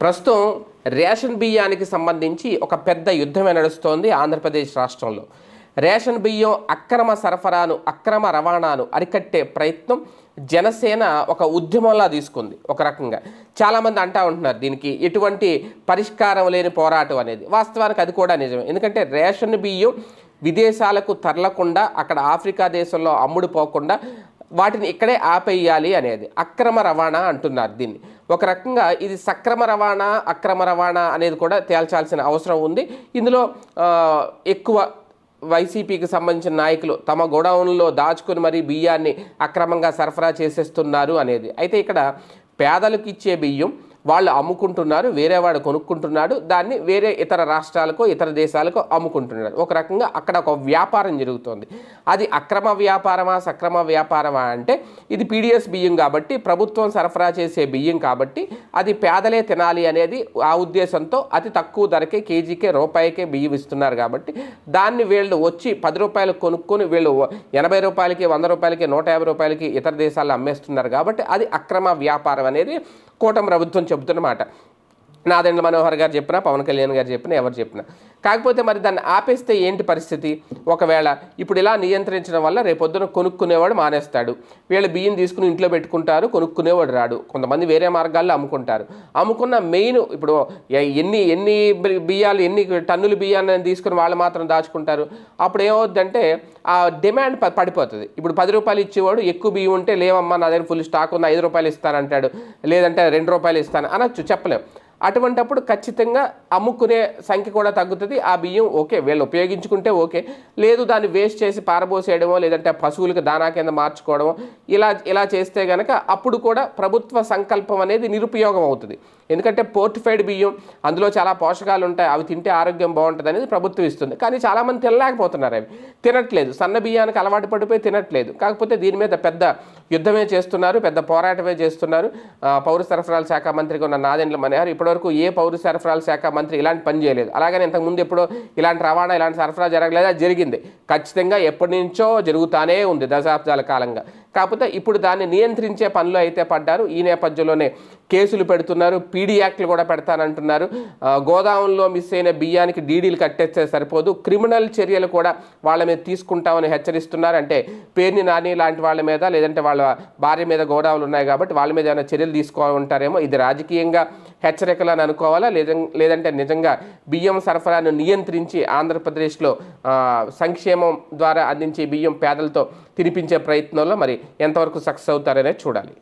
ప్రస్తుతం రేషన్ బియ్యానికి సంబంధించి ఒక పెద్ద యుద్ధమే నడుస్తోంది ఆంధ్రప్రదేశ్ రాష్ట్రంలో. రేషన్ బియ్యం అక్రమ సరఫరాను అక్రమ రవాణాను అరికట్టే ప్రయత్నం జనసేన ఒక ఉద్యమంలా తీసుకుంది ఒక రకంగా. చాలామంది అంటా ఉంటున్నారు దీనికి ఎటువంటి పరిష్కారం లేని పోరాటం అనేది. వాస్తవానికి అది కూడా నిజమే. ఎందుకంటే రేషన్ బియ్యం విదేశాలకు తరలకుండా అక్కడ ఆఫ్రికా దేశంలో అమ్ముడుపోకుండా వాటిని ఇక్కడే ఆపేయాలి అనేది. అక్రమ రవాణా అంటున్నారు దీన్ని. ఒక రకంగా ఇది సక్రమ రవాణా అక్రమ రవాణా అనేది కూడా తేల్చాల్సిన అవసరం ఉంది. ఇందులో ఎక్కువ వైసీపీకి సంబంధించిన నాయకులు తమ గోడౌన్లో దాచుకుని మరీ బియ్యాన్ని అక్రమంగా సరఫరా చేసేస్తున్నారు అనేది. అయితే ఇక్కడ పేదలకు ఇచ్చే బియ్యం వాళ్ళు అమ్ముకుంటున్నారు వేరే వాడు కొనుక్కుంటున్నాడు దాన్ని వేరే ఇతర రాష్ట్రాలకు ఇతర దేశాలకు అమ్ముకుంటున్నారు. ఒక రకంగా అక్కడ ఒక వ్యాపారం జరుగుతోంది. అది అక్రమ వ్యాపారమా సక్రమ వ్యాపారమా అంటే ఇది పీడిఎస్ బియ్యం కాబట్టి ప్రభుత్వం సరఫరా చేసే బియ్యం కాబట్టి అది పేదలే తినాలి అనేది ఆ ఉద్దేశంతో అతి తక్కువ ధరకే కేజీకే రూపాయికే బియ్యం ఇస్తున్నారు కాబట్టి దాన్ని వీళ్ళు వచ్చి పది రూపాయలు కొనుక్కొని వీళ్ళు ఎనభై రూపాయలకి వంద రూపాయలకి నూట యాభై రూపాయలకి ఇతర దేశాల్లో అమ్మేస్తున్నారు కాబట్టి అది అక్రమ వ్యాపారం అనేది కూటమి ప్రభుత్వం చెబుతున్నమాట. నాదెండ్ల మనోహర్ గారు చెప్పినా పవన్ కళ్యాణ్ గారు చెప్పినా ఎవరు చెప్పినా. కాకపోతే మరి దాన్ని ఆపేస్తే ఏంటి పరిస్థితి? ఒకవేళ ఇప్పుడు ఇలా నియంత్రించడం వల్ల రేపొద్దున కొనుక్కునేవాడు మానేస్తాడు. వీళ్ళు బియ్యం తీసుకుని ఇంట్లో పెట్టుకుంటారు కొనుక్కునేవాడు రాడు. కొంతమంది వేరే మార్గాల్లో అమ్ముకుంటారు. అమ్ముకున్న మెయిన్ ఇప్పుడు ఎన్ని ఎన్ని బియ్యాలు ఎన్ని టన్నుల బియ్యాన్ని తీసుకుని వాళ్ళు మాత్రం దాచుకుంటారు. అప్పుడు ఏమవుద్దంటే ఆ డిమాండ్ ప- పడిపోతుంది. ఇప్పుడు పది రూపాయలు ఇచ్చేవాడు ఎక్కువ బియ్యం ఉంటే లేవమ్మా నా దగ్గర ఫుల్ స్టాక్ ఉంది ఐదు రూపాయలు ఇస్తానంటాడు. లేదంటే రెండు రూపాయలు ఇస్తాను అనొచ్చు చెప్పలేం. అటువంటప్పుడు ఖచ్చితంగా అమ్ముకునే సంఖ్య కూడా తగ్గుతుంది. ఆ బియ్యం ఓకే వీళ్ళు ఉపయోగించుకుంటే ఓకే. లేదు దాన్ని వేస్ట్ చేసి పారబోసేయడమో లేదంటే పశువులకు దానా కింద మార్చుకోవడమో ఇలా ఇలా చేస్తే కనుక అప్పుడు కూడా ప్రభుత్వ సంకల్పం అనేది నిరుపయోగం అవుతుంది. ఎందుకంటే పోర్టిఫైడ్ బియ్యం అందులో చాలా పోషకాలు ఉంటాయి అవి తింటే ఆరోగ్యం బాగుంటుంది అనేది ప్రభుత్వం ఇస్తుంది. కానీ చాలామంది తినలేకపోతున్నారు అవి. తినట్లేదు. సన్న బియ్యానికి అలవాటు పడిపోయి తినట్లేదు. కాకపోతే దీని మీద పెద్ద యుద్ధమే చేస్తున్నారు పెద్ద పోరాటమే చేస్తున్నారు. పౌర సరఫరాల శాఖ మంత్రిగా ఉన్న నాదెండ్ల ఇప్పుడు ఇప్పటివరకు ఏ పౌర సరఫరాల శాఖ మంత్రి ఇలాంటి పని చేయలేదు. అలాగని ఇంతకుముందు ఎప్పుడో ఇలాంటి రవాణా ఇలాంటి సరఫరా జరగలేదా? జరిగింది. ఖచ్చితంగా ఎప్పటి నుంచో జరుగుతానే ఉంది దశాబ్దాల కాలంగా. కాకపోతే ఇప్పుడు దాన్ని నియంత్రించే పనులు అయితే పడ్డారు. ఈ నేపథ్యంలోనే కేసులు పెడుతున్నారు. పీడీ యాక్ట్లు కూడా పెడతానంటున్నారు. ఆ, గోదాముల్లో మిస్ అయిన బియ్యానికి డీడీలు కట్టేస్తే సరిపోదు. క్రిమినల్ చర్యలు కూడా వాళ్ళ మీద తీసుకుంటామని హెచ్చరిస్తున్నారు. అంటే పేర్ని నాని లాంటి వాళ్ళ మీద లేదంటే వాళ్ళ భార్య మీద గోదాములు ఉన్నాయి కాబట్టి వాళ్ళ మీద ఏమైనా చర్యలు తీసుకోవాలంటారేమో ఇది రాజకీయంగా హెచ్చరికలు అని అనుకోవాలా? లేదం లేదంటే నిజంగా బియ్యం సరఫరాను నియంత్రించి ఆంధ్రప్రదేశ్లో సంక్షేమం ద్వారా అందించే బియ్యం పేదలతో తినిపించే ప్రయత్నంలో మరి ఎంతవరకు సక్సెస్ అవుతారనే చూడాలి.